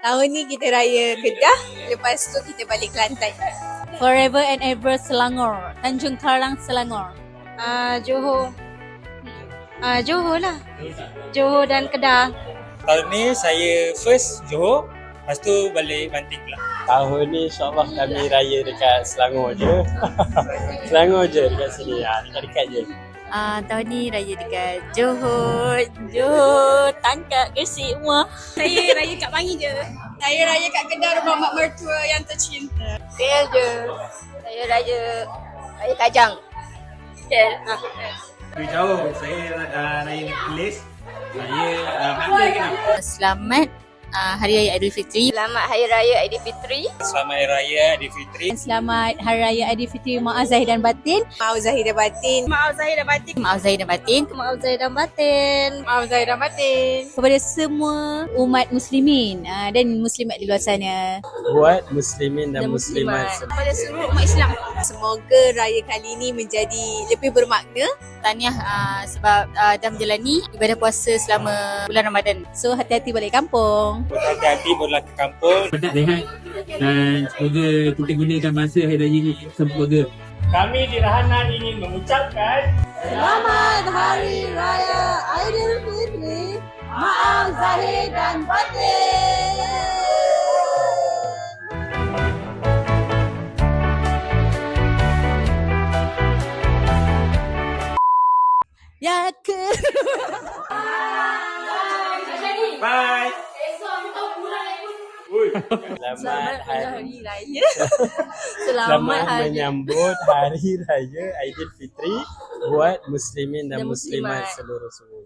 Tahun ni kita raya Kedah, lepas tu kita balik Kelantan. Forever and ever Selangor. Tanjung Karang Selangor. Ah Johor. Ah Johor lah. Johor dan Kedah. Tahun ni saya first Johor, lepas tu balik Banting pula. Tahun ni insyaAllah kami raya dekat Selangor je. Selangor je dekat sini. Ha, dekat-dekat je. Uh, tahun ni raya dekat Johor. Johor. Tangkap Gresik Wah. Saya raya kat Bangi je. Saya raya kat Kedah rumah mak mertua yang tercinta. Del je. Saya raya raya Kajang. Del. Ha. Lebih jauh, saya uh, raya di Kelis. Saya uh, Kedah. Selamat uh, Hari Raya Aidilfitri. Selamat Hari Raya Aidilfitri. Selamat Hari Raya Aidilfitri. Selamat Hari Raya Aidilfitri Maaf Zahir dan Batin. Maaf Zahir dan Batin. Maaf Zahir dan Batin. Maaf Zahir dan Batin. Maaf Zahir dan Batin. Maaf Zahir dan Batin. Kepada semua umat muslimin uh, dan muslimat di luar sana. Buat muslimin dan, Dan muslimat. muslimat. Kepada seluruh umat Islam. Semoga raya kali ini menjadi lebih bermakna. Tahniah uh, sebab uh, dah menjalani ibadah puasa selama bulan Ramadan. So hati-hati balik kampung. Hati-hati pulang ke kampung. penat rehat dan semoga kita gunakan masa hari raya ni sempurna. Kami di Rahana ingin mengucapkan Selamat Hari Raya Aidilfitri. Maaf Zahir dan Batin. Ya ke bye. Ui. Selamat hari Raya. Selamat menyambut Hari Raya Aidilfitri buat muslimin dan Dan muslimat muslimat. seluruh semua.